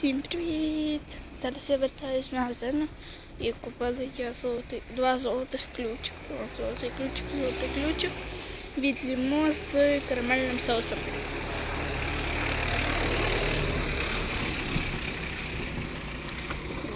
Всім привіт! Зараз я вертаюсь з магазину і купила я золотий, два золотих ключика. Золотий ключик, золотий ключик від лімо з карамельним соусом.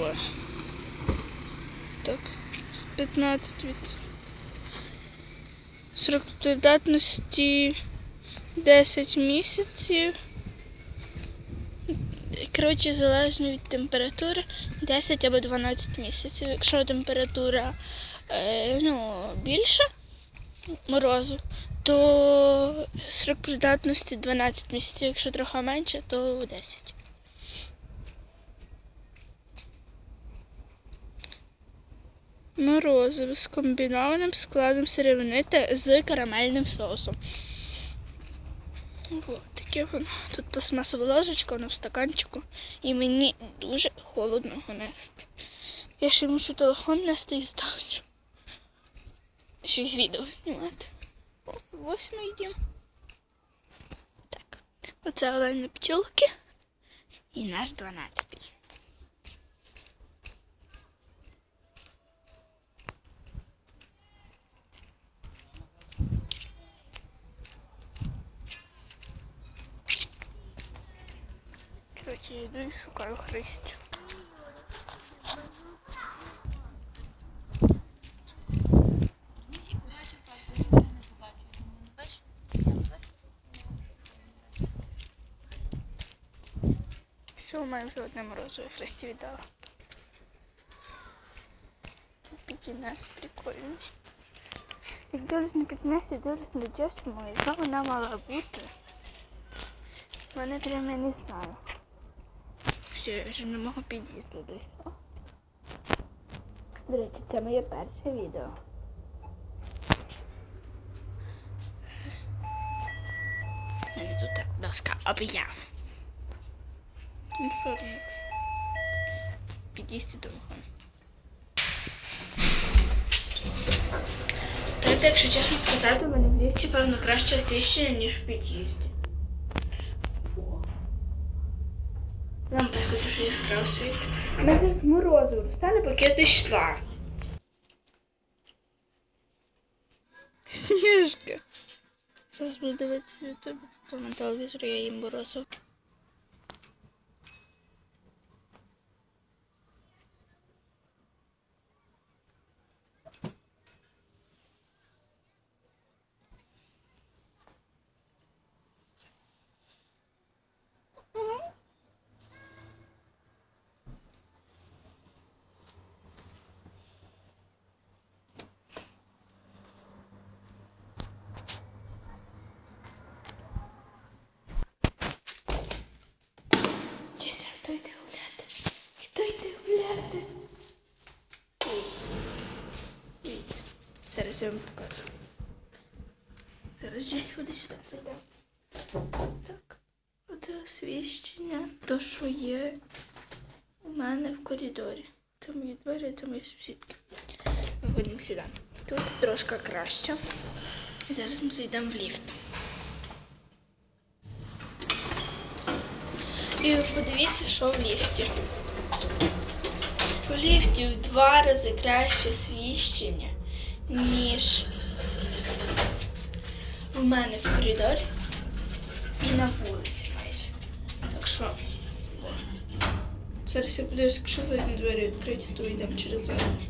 О. Так, 15 від срок придатності 10 місяців. Коротше, залежно від температури 10 або 12 місяців. Якщо температура е, ну, більша морозу, то срок придатності 12 місяців, якщо трохи менше, то 10. Морозиво з комбінованим складом сировини та з карамельним соусом. Ось таке воно. Тут пластмасова ложечка, воно в стаканчику. І мені дуже холодно його нести. Я ще мушу телефон нести і здачу. Щось відео знімати. О, восьмий дім. Так. Оце олені пчілки. І наш дванадцятий. Короче, я иду и шукаю Христю. Все, маю вже одне морозиво Христі віддала. Тут пікінес прикольний. Як дивлюсь на пікінес, я дивлюсь на дівчину, яка вона мала бути. Мене прямо не знаю. Я вже не можу підійти туди. До речі, це моє перше відео. Мене тут так доска об'яв. Інформик. Під'їсти телефон. Та якщо чесно сказати, у мене в ліфті, певно, краще освіщення, ніж в під'їзді. Так дуже яскраво світить. У мене зараз морозиво розтане, поки я десь йшла. Сніжка. Зараз буду дивитися в ютубі. То на телевізорі я їм морозиво. Діся, хто йде гуляти? Хто йде гуляти? Дивіться. Зараз вам покажу. Зараз Джесі буде сюди зайде. Так. Оце освіщення, то, що є у мене в коридорі. Це мої двері, це мої сусідки. Виходимо сюди. Тут трошки краще. Зараз ми зайдемо в ліфт. І подивіться, що в ліфті. В ліфті в два рази краще освіщення, ніж в мене в коридорі і на вулиці майже. Так що, зараз я подивлюсь, якщо задні двері відкриті, то йдемо через задні.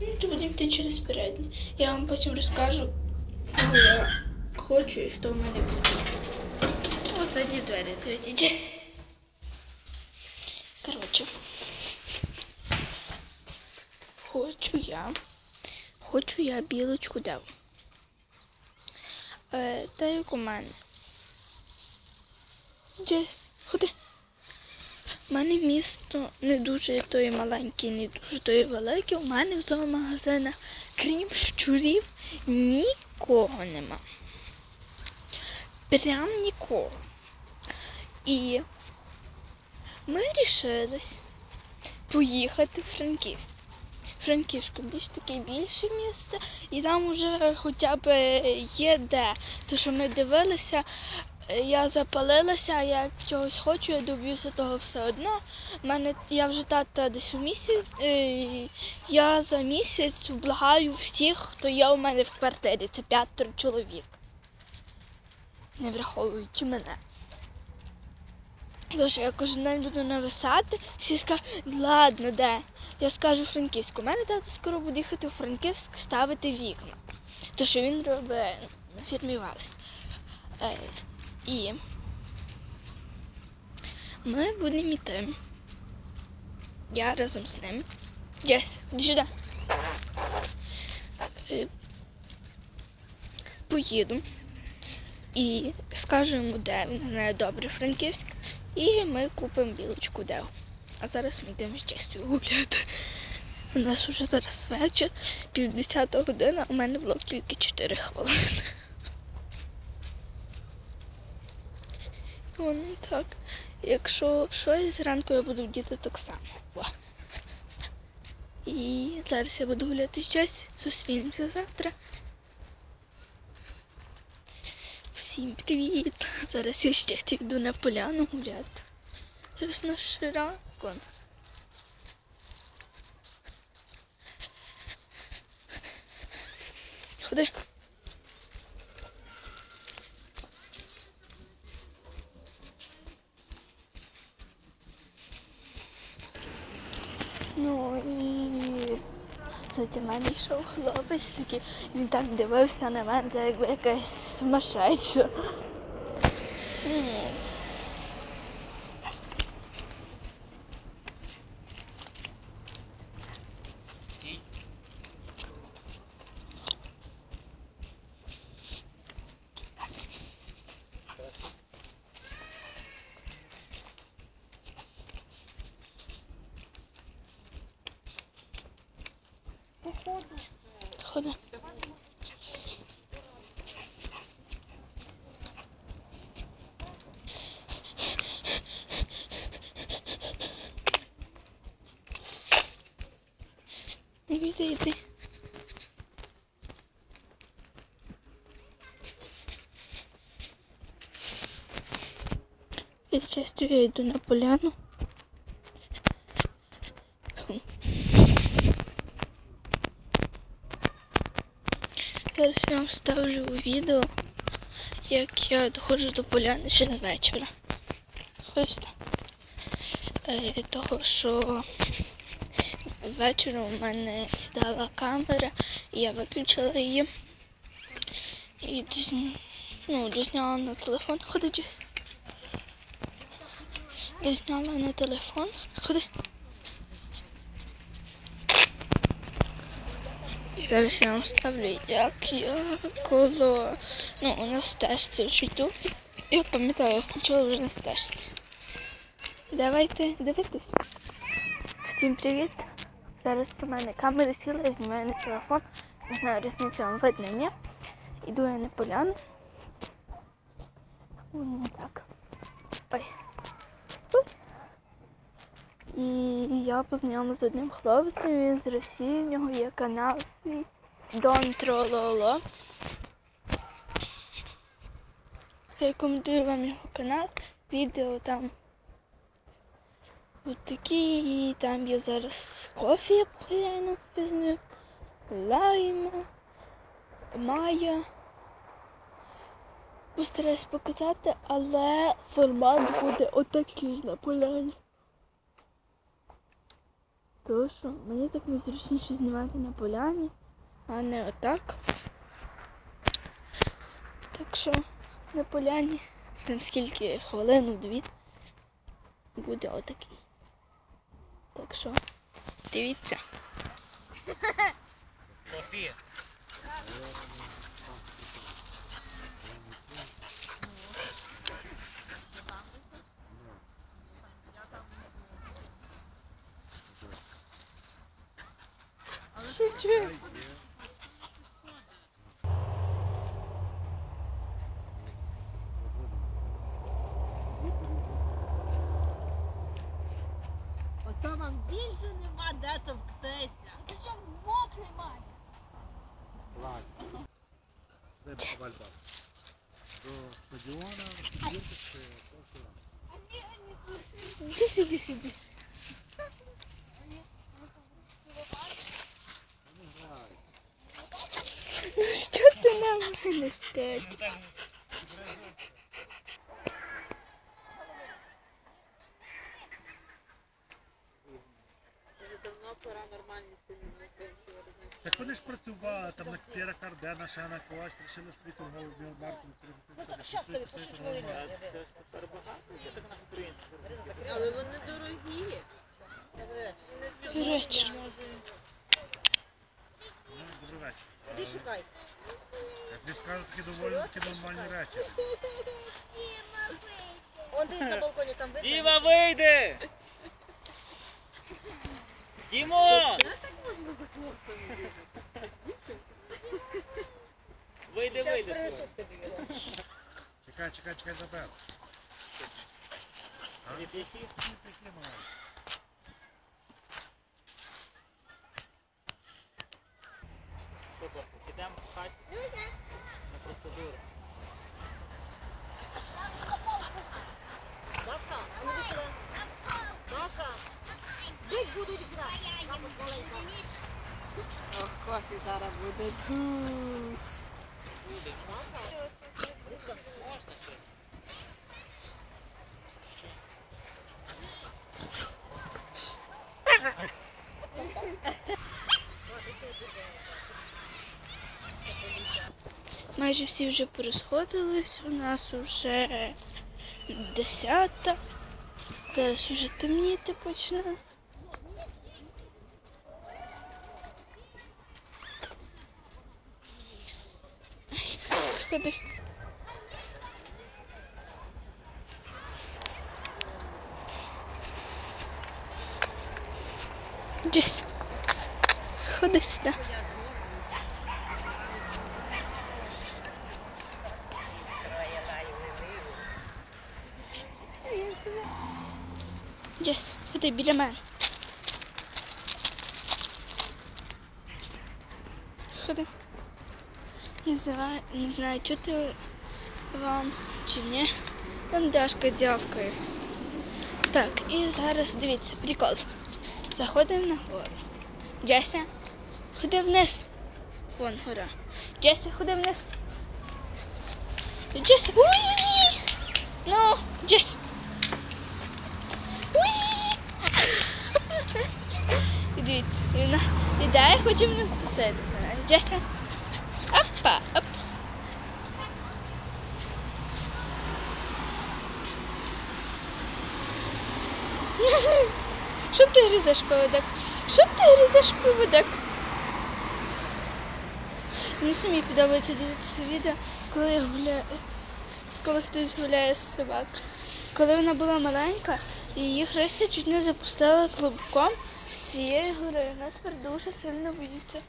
Ну, то будемо йти через передні. Я вам потім розкажу, кого я хочу і хто в мене буде. От задні двері відкриті. Джес. Коротше. Хочу я. Хочу я білочку дав. Е, та як у мене. Джес, ходи. У мене місто не дуже той маленьке, не дуже той велике. У мене в зоомагазинах, крім щурів, нікого нема. Прям нікого. І ми вирішились поїхати в Франківськ. Франківську більш таке більше місце, і там вже хоча б є де. То що ми дивилися я запалилася, я чогось хочу, я доб'юся того все одно. У мене я вже тата десь у місяць. е, Я за місяць благаю всіх, хто є у мене в квартирі. Це п'ятеро чоловік. Не враховуючи мене. Тож я кожен день буду нависати, всі скажуть, ладно, де? Я скажу Франківську. У мене тато скоро буде їхати у Франківськ ставити вікна. То що він робить на фірмі Валс. Е, і ми будемо йти. Я разом з ним. Джес, іди сюди. Е, поїду і скажу йому, де він знає добре Франківськ. І ми купимо білочку Део. А зараз ми йдемо з Джесію гуляти. У нас вже зараз вечір, півдесята година, у мене було тільки 4 хвилини. Вон так. Якщо щось, зранку я буду вдіти так само. О. І зараз я буду гуляти з Джесі. Зустрінемося завтра. Всім привіт! Зараз я ще йду на поляну гуляти. Зараз наш ракон. Ходи. Ну і заді мене йшов хлопець такий, він так дивився на мене, якби якась сумасшедша. Ну, Ходи. Йди, йди. І часто я йду на поляну. Зараз я вам ставлю відео, як я доходжу до поляни ще з вечора. Хочете? Е, того, що ввечері у мене сідала камера, і я виключила її. І дозня... ну, дозняла на телефон. Ходи. Дозняла на телефон. Ходи. Зараз я вам ставлю, як я коло. Ну, у нас стежці вже йду. Я пам'ятаю, я вже на стежці. Давайте дивитись. Всім привіт! Зараз у мене камера сіла, я знімаю на телефон. Не знаю, різницю вам видно, ні? Іду я на поляну. Вон так. Ой. Ой. І я познайомилася з одним хлопцем, він з Росії, в нього є канал Дон Трололо. Рекомендую вам його канал. Відео там От такі, і там є зараз кофі, я похиляю пізнаю, лайма, майя. Постараюсь показати, але формат буде отакий на поляні. Тому що мені так незручніше знімати на поляні, а не отак. Так що на поляні там скільки хвилину-дві буде отакий. Так що дивіться. Софія. Шучу. Ото вам більше нема де товктися. Ти що мокрий має? Ладно. Це Вальба. до стадіона, Віртицьке, то Десь, десь, десь. Вони Що ти на мене давно пора нормальні ціни. Так вони ж працювали, там на Кіра Кардена, ще на когось, рішили світу головну марку. Ну так щас тобі пишуть війну. Але вони дорогі. І не все Добрий вечір. Добрий вечір. Іди шукай. Не скажу, такі доволі такі нормальні речі. Он десь на балконі там видно. Діма, вийди! Дімо! Вийди, Щас вийди. принесуть тобі його. Чекай, чекай, чекай, забер. Які? Ні, такі. Що, підемо в хаті на процедуру. Даша, а ну іди сюди. Даша. Бить буду, іди сюди. Бабусь маленька. Ох, кофі зараз буде туш. Буде. Даша. Іди сюди. Майже всі вже порозходились, у нас вже десята. Зараз вже темніти почне. Джес, ходи сюди. Джес, ходи біля мене. Ходи. Не знаю, не знаю, чути вам чи ні. Там Дашка дявкає. Так, і зараз дивіться, прикол. Заходимо на гору. Джеся, ходи вниз. Вон гора. Джеся, ходи вниз. Джеся, ой! Ну, Джеся. Дивіться, і вона іде, хоче мене вкусити. Джеся. Опа, оп. Що ти різеш поводок? Що ти різеш поводок? Мені самі подобається дивитися відео, коли я гуляю, коли хтось гуляє з собак. Коли вона була маленька, її Христя чуть не запустила клубком з цієї гори. Вона тепер дуже сильно боїться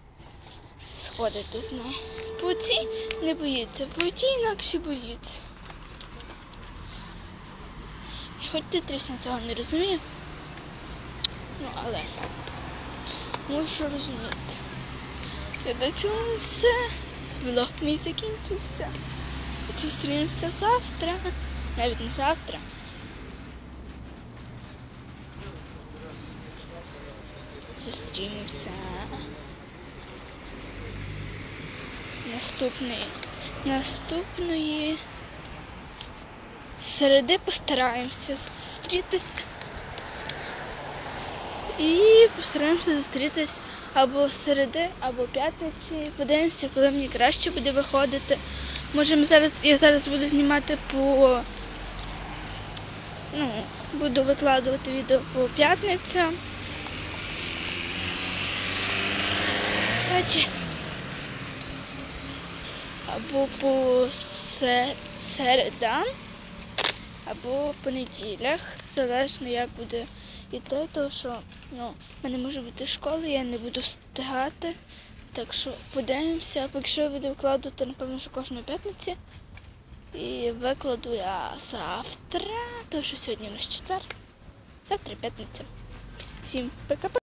сходити з нею. По цій не боїться, по тій інакше боїться. Хоч ти трісна цього не розумію. Ну, але мушу розуміти. І до цього все. Влог мій закінчився. Зустрінемося завтра. Навіть не завтра. Зустрінемося. Наступної. Наступної. Середи постараємося зустрітись. І постараємося зустрітись або середи, або п'ятниці. Подивимося, коли мені краще буде виходити. Може, зараз, я зараз буду знімати по. Ну, буду викладувати відео по п'ятницям. Та. Або по середам, або по неділях, залежно як буде йти, тому що ну, в мене може бути школа, я не буду встигати. Так що подивимося, поки що я буду викладувати, напевно, що кожної п'ятниці. І викладу я завтра, тому що сьогодні у нас четвер. Завтра п'ятниця. Всім пока-пока.